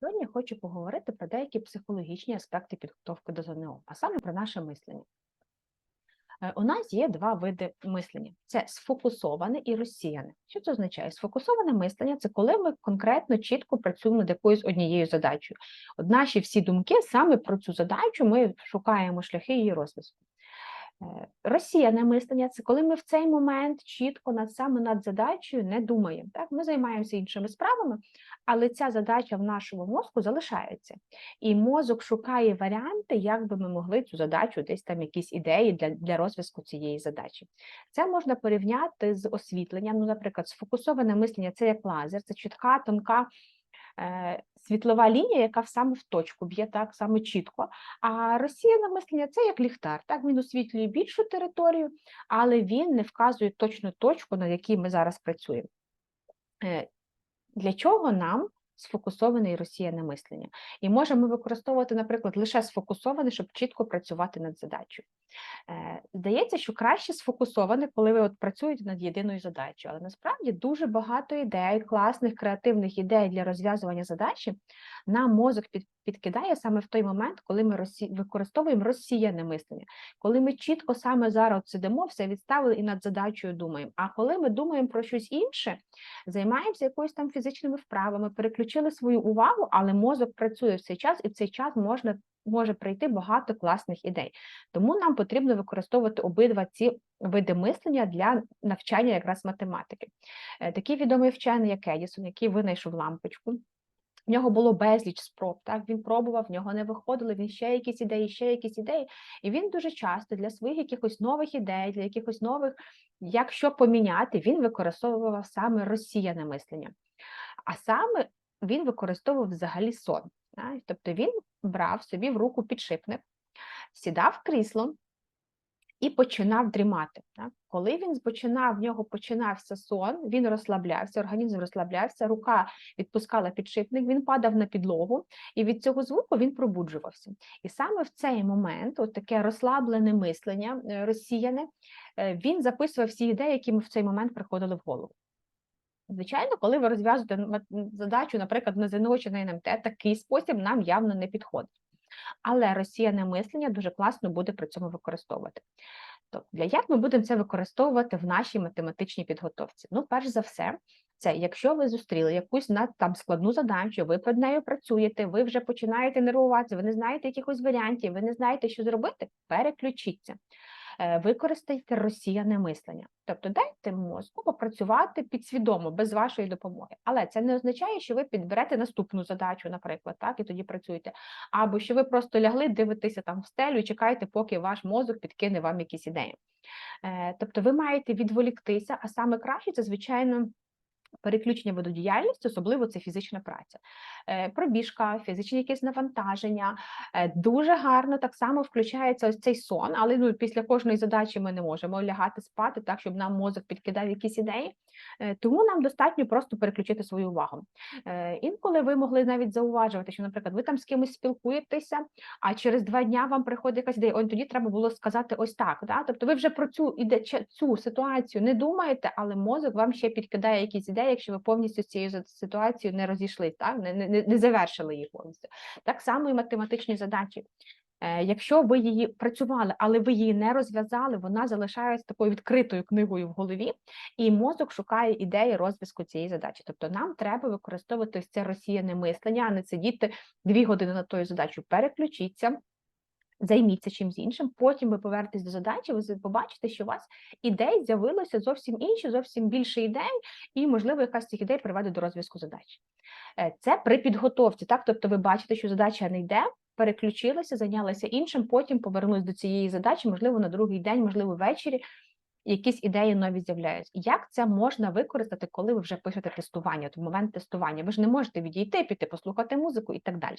Сьогодні хочу поговорити про деякі психологічні аспекти підготовки до ЗНО, а саме про наше мислення. Е, У нас є два види мислення: це сфокусоване і розсіяне. Що це означає? Сфокусоване мислення це коли ми конкретно чітко працюємо над якоюсь однією задачею. От наші всі думки саме про цю задачу ми шукаємо шляхи її розвитку. Е, Розсіяне мислення це коли ми в цей момент чітко над саме над задачею не думаємо. Так? Ми займаємося іншими справами, але ця задача в нашому мозку залишається. І мозок шукає варіанти, як би ми могли цю задачу, десь там якісь ідеї для, для розв'язку цієї задачі. Це можна порівняти з освітленням. Ну, наприклад, сфокусоване мислення це як лазер, це чітка, тонка. Е, Світлова лінія, яка саме в точку б'є так саме чітко. А розсіяне мислення це як ліхтар. Так він освітлює більшу територію, але він не вказує точну точку, на якій ми зараз працюємо. Е, Для чого нам сфокусоване і розсіяне мислення? І можемо використовувати, наприклад, лише сфокусоване, щоб чітко працювати над задачею. Е, Здається, що краще сфокусоване, коли ви от працюєте над єдиною задачею, але насправді дуже багато ідей, класних креативних ідей для розв'язування задачі нам мозок під, підкидає саме в той момент, коли ми розсі... використовуємо розсіяне мислення, коли ми чітко саме зараз сидимо, все відставили і над задачею думаємо. А коли ми думаємо про щось інше, займаємося якоюсь там фізичними вправами, переключили свою увагу, але мозок працює в цей час, і в цей час можна може прийти багато класних ідей. Тому нам потрібно використовувати обидва ці види мислення для навчання якраз математики. Е, Такий відомий вчений, як Едісон, який винайшов лампочку. В нього було безліч спроб. Так він пробував, в нього не виходило. Він ще якісь ідеї, ще якісь ідеї. І він дуже часто для своїх якихось нових ідей, для якихось нових, як що поміняти, він використовував саме розсіяне мислення. А саме він використовував взагалі сон. Так? Тобто він брав собі в руку підшипник, сідав в крісло і починав дрімати. Коли він починав, в нього починався сон, він розслаблявся, організм розслаблявся, рука відпускала підшипник, він падав на підлогу, і від цього звуку він пробуджувався. І саме в цей момент, от таке розслаблене мислення, е, розсіяне, е, він записував всі ідеї, які в цей момент приходили в голову. Звичайно, коли ви розв'язуєте задачу, наприклад, на ЗНО чи на НМТ, такий спосіб нам явно не підходить. Але розсіяне мислення дуже класно буде при цьому використовувати. Тобто, для як ми будемо це використовувати в нашій математичній підготовці? Ну, перш за все, це якщо ви зустріли якусь там складну задачу, ви над нею працюєте, ви вже починаєте нервуватися, ви не знаєте якихось варіантів, ви не знаєте, що зробити, переключіться. Е, Використайте росіяне мислення, тобто дайте мозку попрацювати підсвідомо, без вашої допомоги. Але це не означає, що ви підберете наступну задачу, наприклад, так, і тоді працюєте. Або що ви просто лягли, дивитися там в стелю і чекаєте, поки ваш мозок підкине вам якісь ідеї. Е, Тобто ви маєте відволіктися, а саме краще це, звичайно. Переключення виду діяльності, особливо це фізична праця, Е, пробіжка, фізичні якісь навантаження. Е, Дуже гарно так само включається ось цей сон, але ну, після кожної задачі ми не можемо лягати спати, так щоб нам мозок підкидав якісь ідеї. Е, Тому нам достатньо просто переключити свою увагу. Інколи ви могли навіть зауважувати, що, наприклад, ви там з кимось спілкуєтеся, а через два дня вам приходить якась ідея. Ой, тоді треба було сказати ось так. Да? Тобто, ви вже про цю цю ситуацію не думаєте, але мозок вам ще підкидає якісь ідеї, якщо ви повністю з цією ситуацією не розійшлись, так не, не, не завершили її повністю. Так само і математичні задачі. Е, Якщо ви її працювали, але ви її не розв'язали, вона залишається такою відкритою книгою в голові, і мозок шукає ідеї розв'язку цієї задачі. Тобто нам треба використовувати це розсіяне мислення, а не сидіти дві години над тою задачею. Переключіться. Займіться чимось іншим, потім ви повернетесь до задачі, ви побачите, що у вас ідей з'явилося зовсім інші, зовсім більше ідей, і, можливо, якась з цих ідей приведе до розв'язку задачі. Е, Це при підготовці, так? Тобто ви бачите, що задача не йде, переключилися, зайнялися іншим, потім повернулись до цієї задачі, можливо, на другий день, можливо, ввечері. Якісь ідеї нові з'являються. Як це можна використати, коли ви вже пишете тестування, в момент тестування? Ви ж не можете відійти, піти, послухати музику і так далі.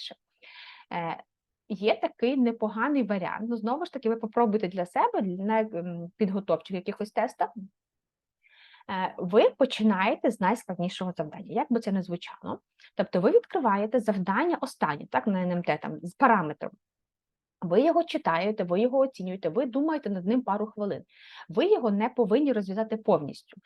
Є такий непоганий варіант. Ну, знову ж таки, ви попробуйте для себе на підготовчих якихось тестах. Е, Ви починаєте з найскладнішого завдання, як би це не звучало. Тобто, ви відкриваєте завдання останнє, так, на НМТ там з параметром. Ви його читаєте, ви його оцінюєте, ви думаєте над ним пару хвилин. Ви його не повинні розв'язати повністю.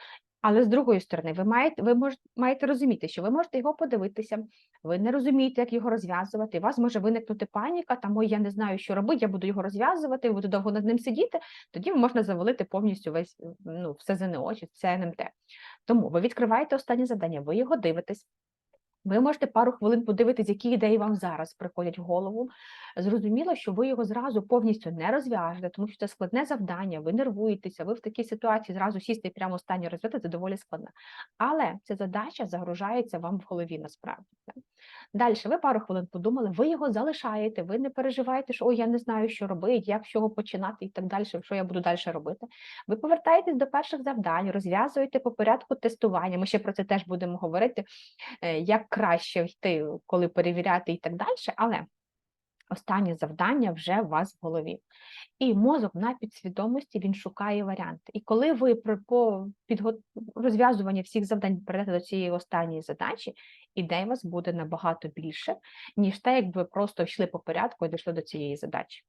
Але з другої сторони, ви маєте, ви мож, маєте розуміти, що ви можете його подивитися, ви не розумієте, як його розв'язувати. У вас може виникнути паніка, там ой, я не знаю, що робити, я буду його розв'язувати, буду довго над ним сидіти. Тоді можна завалити повністю весь ну, все ЗНО чи все НМТ. Тому ви відкриваєте останнє завдання, ви його дивитесь. Ви можете пару хвилин подивитись, які ідеї вам зараз приходять в голову. Зрозуміло, що ви його зразу повністю не розв'яжете, тому що це складне завдання, ви нервуєтеся, ви в такій ситуації зразу сісти і прямо останнє розв'язати, це доволі складно. Але ця задача загружається вам в голові насправді. Далі ви пару хвилин подумали, ви його залишаєте, ви не переживаєте, що ой, я не знаю, що робити, як з чого починати і так далі, що я буду далі робити. Ви повертаєтесь до перших завдань, розв'язуєте по порядку тестування. Ми ще про це теж будемо говорити, е, як краще йти, коли перевіряти і так далі. Але останнє завдання вже у вас в голові. І мозок на підсвідомості він шукає варіанти. І коли ви при по підго... розв'язуванні всіх завдань перейдете до цієї останньої задачі, ідей у вас буде набагато більше, ніж те, якби ви просто йшли по порядку і дійшли до цієї задачі.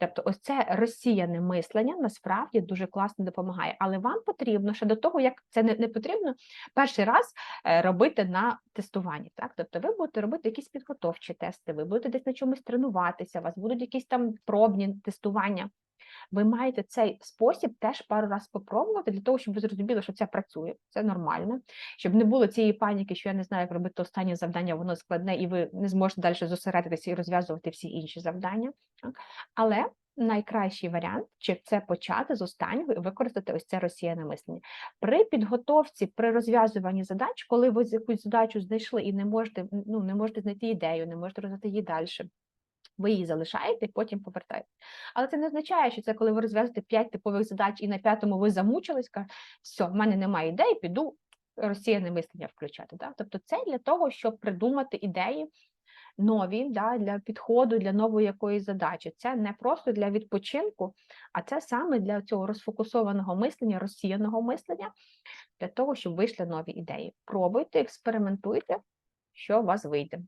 Тобто, ось це розсіяне мислення насправді дуже класно допомагає. Але вам потрібно ще до того, як це не, не потрібно перший раз е, робити на тестуванні. Так? Тобто, ви будете робити якісь підготовчі тести, ви будете десь на чомусь тренуватися, у вас будуть якісь там пробні тестування. Ви маєте цей спосіб теж пару разів спробувати для того, щоб ви зрозуміли, що це працює, це нормально, щоб не було цієї паніки, що я не знаю, як робити останнє завдання, воно складне, і ви не зможете далі зосередитися і розв'язувати всі інші завдання. Але найкращий варіант, чи це почати з останнього і використати ось це розсіяне мислення. При підготовці, при розв'язуванні задач, коли ви якусь задачу знайшли і не можете, ну, не можете знайти ідею, не можете розвити її далі. Ви її залишаєте, потім повертаєте. Але це не означає, що це коли ви розв'язуєте 5 типових задач і на п'ятому ви замучились, кажете, все, в мене немає ідеї, піду розсіяне мислення включати. Да? Тобто це для того, щоб придумати ідеї нові да, для підходу, для нової якоїсь задачі. Це не просто для відпочинку, а це саме для цього розфокусованого мислення, розсіяного мислення, для того, щоб вийшли нові ідеї. Пробуйте, експериментуйте, що у вас вийде.